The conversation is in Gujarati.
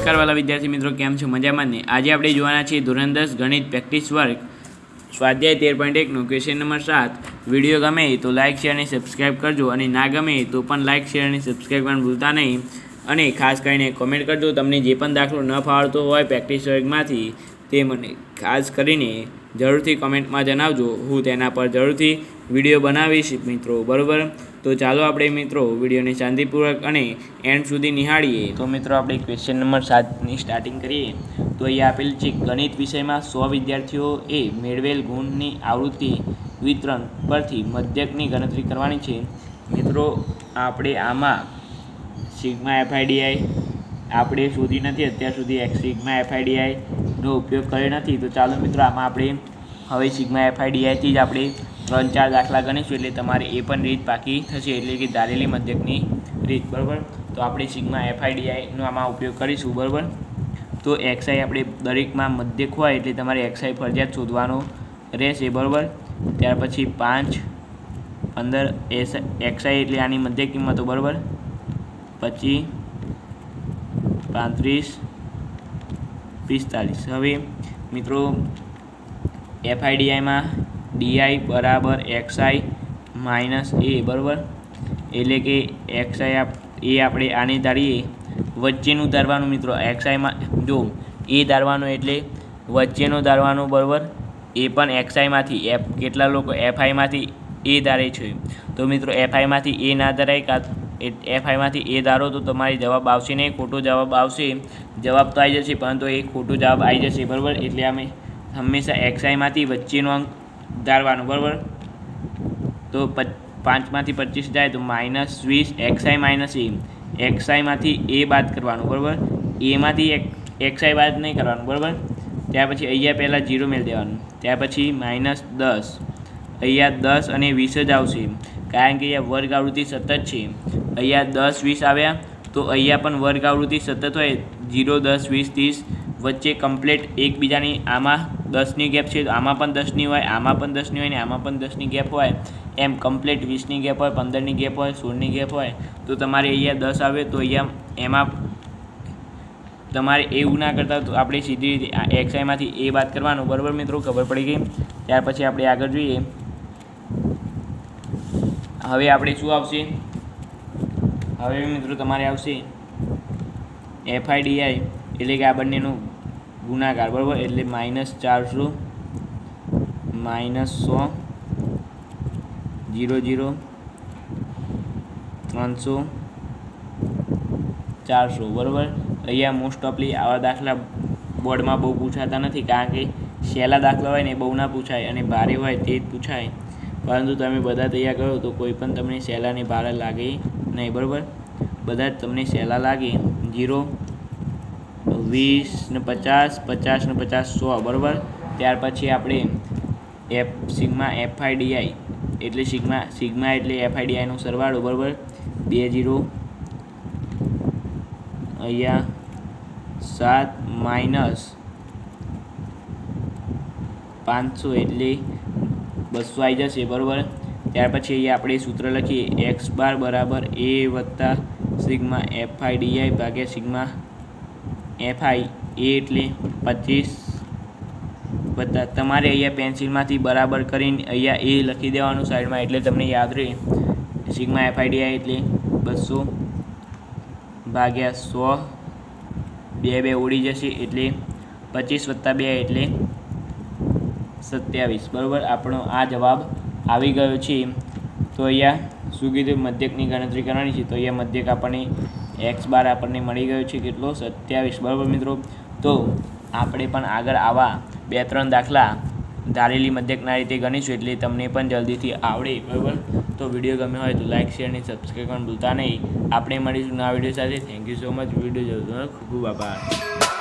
નમસ્કાર વાલા વિદ્યાર્થી મિત્રો, કેમ છો? મજામાં ને? આજે આપણે જોવાના છીએ ધોરણ દસ ગણિત પ્રેક્ટિસ વર્ક સ્વાધ્યાય તેર પોઈન્ટ એકનું ક્વેશ્ચન નંબર સાત. વીડિયો ગમે તો લાઇક શેર અને સબસ્ક્રાઇબ કરજો અને ના ગમે તો પણ લાઇક શેર અને સબસ્ક્રાઇબ કરવાનું ભૂલતા નહીં. અને ખાસ કરીને કોમેન્ટ કરજો, તમને જે પણ દાખલો ન ફાવડતો હોય પ્રેક્ટિસ વર્કમાંથી તે મને ખાસ કરીને જરૂરથી કોમેન્ટમાં જણાવજો. હું તેના પર જરૂરથી વીડિયો બનાવીશ મિત્રો, બરાબર? તો ચાલો આપણે મિત્રો વિડીયોને શાંતિપૂર્વક અને એન્ડ સુધી નિહાળીએ. તો મિત્રો આપણે ક્વેશ્ચન નંબર સાતની સ્ટાર્ટિંગ કરીએ. તો એ આપેલ છે, ગણિત વિષયમાં સો વિદ્યાર્થીઓએ મેળવેલ ગુણની આવૃત્તિ વિતરણ પરથી મધ્યકની ગણતરી કરવાની છે. મિત્રો, આપણે આમાં સિગ્મા એફઆઈડીઆઈ આપણે શોધી નથી, અત્યાર સુધી એક સિગ્મા એફઆઈડીઆઈનો ઉપયોગ કર્યો નથી, તો ચાલો મિત્રો આમાં આપણે હવે સિગ્મા એફઆઈડીઆઈથી જ આપણે ત્રણ ચાર દાખલા ગણીશું, એટલે તમારે એ પણ રીત બાકી થશે, એટલે કે ધારેલી મધ્યકની રીત, બરાબર? તો આપણે સિગ્મા એફઆઈડીઆઈનો આમાં ઉપયોગ કરીશું, બરાબર? તો એક્સઆઈ આપણે દરેકમાં મધ્યક હોય, એટલે તમારે એક્સઆઈ ફરજિયાત શોધવાનો રહેશે, બરાબર? ત્યાર પછી પાંચ, પંદર, એસ એક્સઆઈ એટલે આની મધ્ય કિંમતો, બરાબર? પછી પાંત્રીસ પિસ્તાલીસ. હવે મિત્રો, એફઆઈડીઆઈમાં ડીઆઈ બરાબર એક્સઆઈ માઇનસ એ, બરાબર? એટલે કે એક્સઆઈ એ આપણે આને ધારીએ, વચ્ચેનું ધારવાનું મિત્રો એક્સઆઈમાં જો, એ ધારવાનું એટલે વચ્ચેનું ધારવાનું, બરાબર? એ પણ એક્સઆઈમાંથી એફ, કેટલા લોકો એફઆઈમાંથી એ ધારે છે. તો મિત્રો, એફઆઈમાંથી એ ના ધરાય, કાં એફઆઈમાંથી એ ધારો તો તમારી જવાબ આવશે નહીં, ખોટો જવાબ આવશે, જવાબ તો આવી જશે, પરંતુ એ ખોટો જવાબ આવી જશે, બરાબર? એટલે અમે હંમેશા એક્સઆઈમાંથી વચ્ચેનો અંક ધારવાનો, બરાબર? તો પાંચમાંથી પચીસ જાય તો માઇનસ વીસ એક્સઆઈ માઇનસ એ. એક્સઆઈમાંથી એ બાદ કરવાનું, બરાબર? એમાંથી એક એક્સઆઈ બાદ નહીં કરવાનું, બરાબર? ત્યાર પછી અહીંયા પહેલાં જીરો મેળ દેવાનું. ત્યાર પછી માઇનસ દસ. અહીંયા દસ અને વીસ જ આવશે. કારણ કે અહીંયા વર્ગ આવૃત્તિ સતત છે. અહીંયા દસ વીસ આવ્યા, તો અહીંયા પણ વર્ગ આવૃત્તિ સતત હોય, જીરો, દસ, વીસ, ત્રીસ, વચ્ચે કમ્પ્લેટ એકબીજાની આમાં દસની ગેપ છે, તો આમાં પણ દસની હોય, આમાં પણ દસની હોય ને આમાં પણ દસની ગેપ હોય, એમ કમ્પ્લેટ વીસની ગેપ હોય, પંદરની ગેપ હોય, સોળની ગેપ હોય, તો તમારે અહીંયા દસ આવે, તો અહીંયા એમાં તમારે એવું ના કરતા તો આપણે સીધી રીતે આ એક્સઆઈમાંથી એ વાત કરવાનું, બરાબર મિત્રો? ખબર પડી ગઈ? ત્યાર પછી આપણે આગળ જોઈએ. હવે આપણે શું આવશે? હવે મિત્રો તમારે આવશે એફઆઈડીઆઈ એટલે કે આ બંનેનું ગુણાકાર, બરાબર? એટલે માઇનસ ચારસો, માઇનસ સો, જીરો જીરો, ત્રણસો, ચારસો, બરાબર? અહીંયા મોસ્ટ ઓફલી આવા દાખલા બોર્ડમાં બહુ પૂછાતા નથી, કારણ કે સહેલા દાખલા હોય ને બહુ ના પૂછાય અને ભારે હોય તે જ પૂછાય. પરંતુ તમે બધા તૈયાર કરો તો કોઈ પણ તમને સહેલાની ભારે લાગે નહીં, બરાબર? બધા જ તમને સહેલા લાગે. જીરો, વીસ ને પચાસ પચાસ ને પચાસ સો, બરાબર? ત્યાર પછી આપણે એફ, સિગ્મા એફઆઈડીઆઈ એટલે સિગ્મા સિગ્મા એટલે એફઆઈડીઆઈનો સરવાળો, બરાબર? બે જીરો, અહીંયા સાત માઇનસ પાંચસો એટલે બસો આવી જશે, બરાબર? ત્યાર પછી અહીંયા આપણે સૂત્ર લખીએ એક્સ બાર બરાબર એ વત્તા સિગ્મા એફઆઈ ડીઆઈ ભાગ્યા સિગ્મા એફઆઈ એ એટલે પચીસ વત્તા તમારે અહીંયા પેન્સિલમાંથી બરાબર કરીને અહીંયા એ લખી દેવાનું સાઈડમાં એટલે તમને યાદ રહે. સિગ્મા એફઆઈ ડીઆઈ એટલે બસો ભાગ્યા સો, બે બે ઉડી જશે એટલે પચીસ વત્તા બે એટલે સત્યાવીસ. બરાબર? આપણો આ જવાબ આવી ગયો છે. તો અહીંયા શું કીધું? મધ્યકની ગણતરી કરવાની છે. તો અહીંયા મધ્યક આપણને એક્સ બાર આપણને મળી ગયો છે. કેટલો? સત્યાવીસ. બરાબર મિત્રો? તો આપણે પણ આગળ આવા બે ત્રણ દાખલા ધારેલી મધ્યકના રીતે ગણીશું એટલે તમને પણ જલ્દીથી આવડે, બરાબર? તો વીડિયો ગમ્યો હોય તો લાઇક શેર અને સબસ્ક્રાઈબ કરવાનું ભૂલતા નહીં. આપણે મળીશું નવા વીડિયો સાથે. Thank you so much video જોવાનો ખૂબ ખૂબ આભાર.